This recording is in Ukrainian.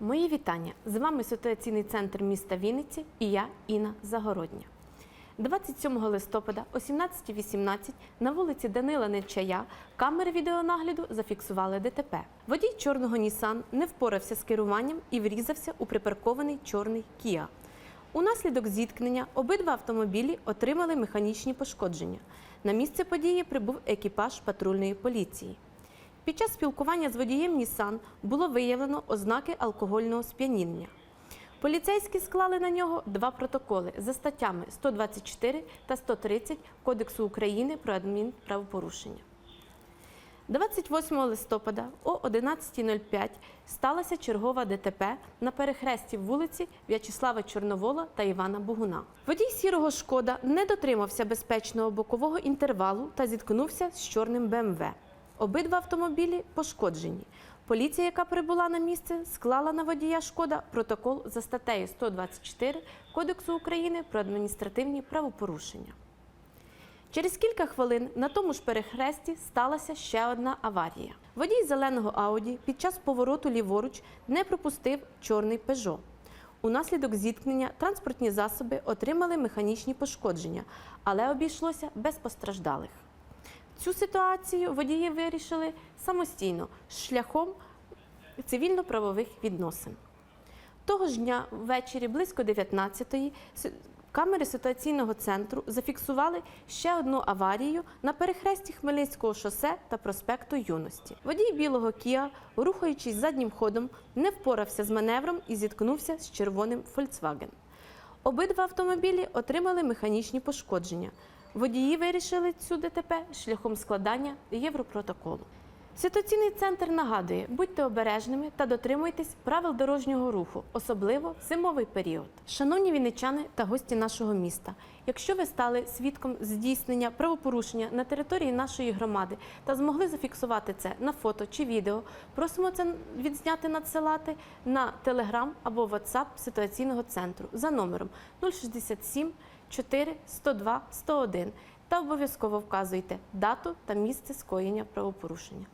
Мої вітання. З вами ситуаційний центр міста Вінниці і я, Інна Загородня. 27 листопада о 17.18 на вулиці Данила Нечая камери відеонагляду зафіксували ДТП. Водій чорного Нісан не впорався з керуванням і врізався у припаркований чорний Кіа. Унаслідок зіткнення обидва автомобілі отримали механічні пошкодження. На місце події прибув екіпаж патрульної поліції. Під час спілкування з водієм Нісан було виявлено ознаки алкогольного сп'яніння. Поліцейські склали на нього два протоколи за статтями 124 та 130 Кодексу України про адмінправопорушення. 28 листопада о 11.05 сталося чергова ДТП на перехресті вулиці В'ячеслава Чорновола та Івана Богуна. Водій сірого шкода не дотримався безпечного бокового інтервалу та зіткнувся з чорним БМВ. Обидва автомобілі пошкоджені. Поліція, яка прибула на місце, склала на водія шкода протокол за статтею 124 Кодексу України про адміністративні правопорушення. Через кілька хвилин на тому ж перехресті сталася ще одна аварія. Водій зеленого Ауді під час повороту ліворуч не пропустив чорний Пежо. Унаслідок зіткнення транспортні засоби отримали механічні пошкодження, але обійшлося без постраждалих. Цю ситуацію водії вирішили самостійно шляхом цивільно-правових відносин. Того ж дня ввечері близько 19-ї камери ситуаційного центру зафіксували ще одну аварію на перехресті Хмельницького шосе та проспекту Юності. Водій білого Кіа, рухаючись заднім ходом, не впорався з маневром і зіткнувся з червоним Volkswagen. Обидва автомобілі отримали механічні пошкодження. Водії вирішили цю ДТП шляхом складання європротоколу. Ситуаційний центр нагадує, будьте обережними та дотримуйтесь правил дорожнього руху, особливо в зимовий період. Шановні вінничани та гості нашого міста, якщо ви стали свідком здійснення правопорушення на території нашої громади та змогли зафіксувати це на фото чи відео, просимо це відзняти надсилати на телеграм або WhatsApp ситуаційного центру за номером 067 4 102 101 та обов'язково вказуйте дату та місце скоєння правопорушення.